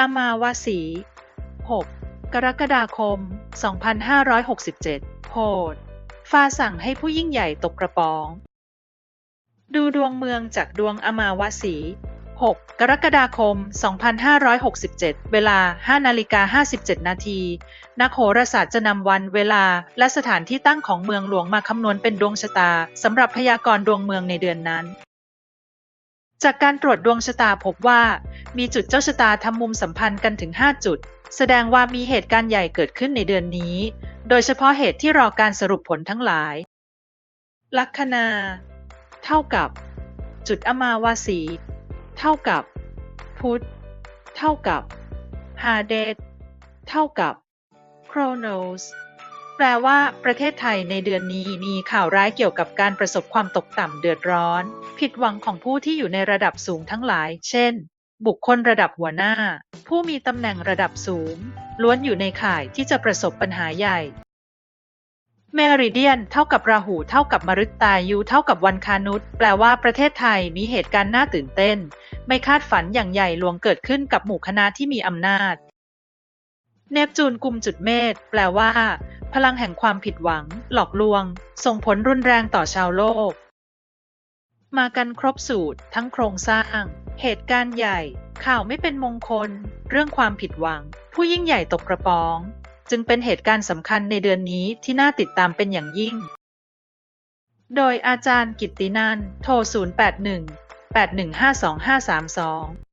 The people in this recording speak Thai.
อมาวาสี 6 กรกฎาคม 2567 โพดฟ้าสั่งให้ผู้ยิ่งใหญ่ตกกระป๋อง ดูดวงเมืองจากดวงอมาวาสี 6 กรกฎาคม 2567 เวลา 5นาฬิกา57 นาที นักโหราศาสตร์จะนำวันเวลาและสถานที่ตั้งของเมืองหลวงมาคำนวณเป็นดวงชะตาสำหรับพยากรณ์ดวงเมืองในเดือนนั้น จากการตรวจดวงชะตาพบว่า มีจุดเจ้าชะตาทำมุมสัมพันธ์กันถึง 5 จุด แสดงว่ามีเหตุการณ์ใหญ่เกิดขึ้นในเดือนนี้ โดยเฉพาะเหตุที่รอการสรุปผลทั้งหลาย ลัคนา เท่ากับ จุดอมาวาสี เท่ากับ พุธเท่ากับฮาเดตเท่ากับโครโนส แปลว่า ประเทศไทยในเดือนนี้มีข่าวร้ายเกี่ยวกับการประสบความตกต่ำเดือดร้อน ผิดหวังของผู้ที่อยู่ในระดับสูงทั้งหลาย เช่น บุคคลระดับหัวหน้า ผู้มีตำแหน่งระดับสูง ล้วนอยู่ในข่ายที่จะประสบปัญหาใหญ่เมริเดียนเท่ากับราหูเท่ากับมฤตตายูเท่ากับวันคานุษแปลว่าประเทศไทยมีเหตุการณ์น่าตื่นเต้น ไม่คาดฝันอย่างใหญ่หลวงเกิดขึ้นกับหมู่คณะที่มีอำนาจ เนปจูนกลุ่มจุดเมษแปลว่า พลังแห่งความผิดหวัง หลอกลวง ส่งผลรุนแรงต่อชาวโลก มากันครบสูตร ทั้งโครงสร้าง เหตุการณ์ใหญ่ ข่าวไม่เป็นมงคล เรื่องความผิดหวัง ผู้ยิ่งใหญ่ตกกระป๋อง จึงเป็นเหตุการณ์สำคัญในเดือนนี้ที่น่าติดตามเป็นอย่างยิ่ง โดยอาจารย์กิตตินันท์โทร 081 8152532